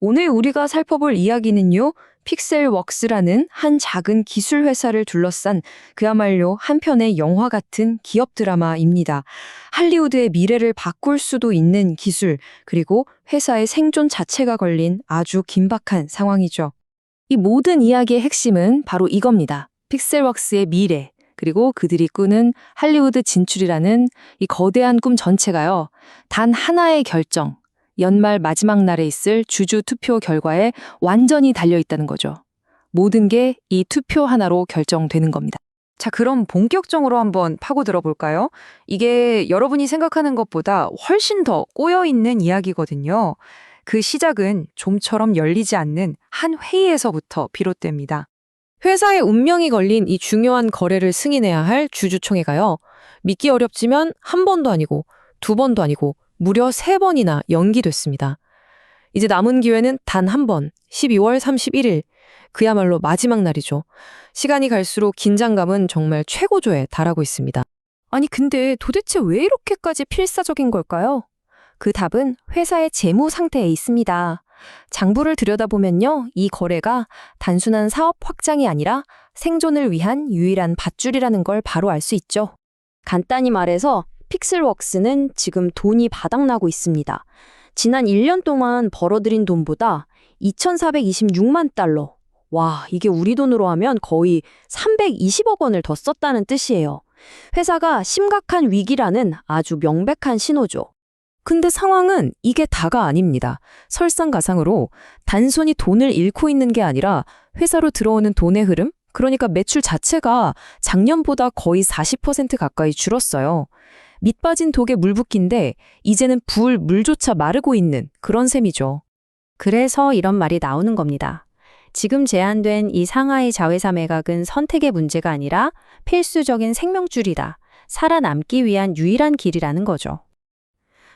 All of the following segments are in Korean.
오늘 우리가 살펴볼 이야기는요, 픽셀웍스라는 한 작은 기술 회사를 둘러싼 그야말로 한편의 영화 같은 기업 드라마입니다. 할리우드의 미래를 바꿀 수도 있는 기술, 그리고 회사의 생존 자체가 걸린 아주 긴박한 상황이죠. 이 모든 이야기의 핵심은 바로 이겁니다. 픽셀웍스의 미래, 그리고 그들이 꾸는 할리우드 진출이라는 이 거대한 꿈 전체가요, 단 하나의 결정, 연말 마지막 날에 있을 주주 투표 결과에 완전히 달려 있다는 거죠. 모든 게 이 투표 하나로 결정되는 겁니다. 자, 그럼 본격적으로 한번 파고들어 볼까요? 이게 여러분이 생각하는 것보다 훨씬 더 꼬여 있는 이야기거든요. 그 시작은 좀처럼 열리지 않는 한 회의에서부터 비롯됩니다. 회사의 운명이 걸린 이 중요한 거래를 승인해야 할 주주총회가요. 믿기 어렵지만 한 번도 아니고 두 번도 아니고 무려 세 번이나 연기됐습니다. 이제 남은 기회는 단 한 번, 12월 31일. 그야말로 마지막 날이죠. 시간이 갈수록 긴장감은 정말 최고조에 달하고 있습니다. 아니, 근데 도대체 왜 이렇게까지 필사적인 걸까요? 그 답은 회사의 재무 상태에 있습니다. 장부를 들여다보면요, 이 거래가 단순한 사업 확장이 아니라 생존을 위한 유일한 밧줄이라는 걸 바로 알 수 있죠. 간단히 말해서 픽셀웍스는 지금 돈이 바닥나고 있습니다. 지난 1년 동안 벌어들인 돈보다 2,426만 달러. 와, 이게 우리 돈으로 하면 거의 320억 원을 더 썼다는 뜻이에요. 회사가 심각한 위기라는 아주 명백한 신호죠. 근데 상황은 이게 다가 아닙니다. 설상가상으로 단순히 돈을 잃고 있는 게 아니라 회사로 들어오는 돈의 흐름, 그러니까 매출 자체가 작년보다 거의 40% 가까이 줄었어요. 밑 빠진 독에 물 붓기인데 이제는 부을 물조차 마르고 있는 그런 셈이죠. 그래서 이런 말이 나오는 겁니다. 지금 제한된 이 상하이 자회사 매각은 선택의 문제가 아니라 필수적인 생명줄이다. 살아남기 위한 유일한 길이라는 거죠.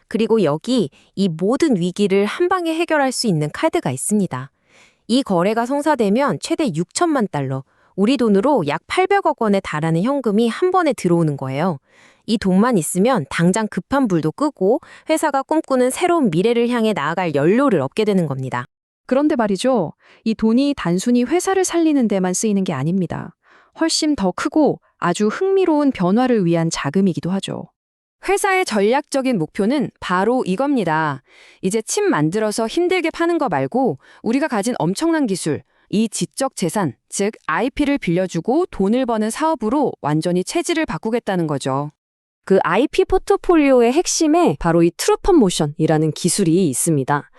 그리고 여기 이 모든 위기를 한 방에 해결할 수 있는 카드가 있습니다. 이 거래가 성사되면 최대 6천만 달러, 우리 돈으로 약 800억 원에 달하는 현금이 한 번에 들어오는 거예요. 이 돈만 있으면 당장 급한 불도 끄고 회사가 꿈꾸는 새로운 미래를 향해 나아갈 연료를 얻게 되는 겁니다. 그런데 말이죠. 이 돈이 단순히 회사를 살리는 데만 쓰이는 게 아닙니다. 훨씬 더 크고 아주 흥미로운 변화를 위한 자금이기도 하죠. 회사의 전략적인 목표는 바로 이겁니다. 이제 칩 만들어서 힘들게 파는 거 말고 우리가 가진 엄청난 기술, 이 지적 재산, 즉 IP를 빌려주고 돈을 버는 사업으로 완전히 체질을 바꾸겠다는 거죠. 그 IP 포트폴리오의 핵심에 바로 이 트루펀 모션이라는 기술이 있습니다.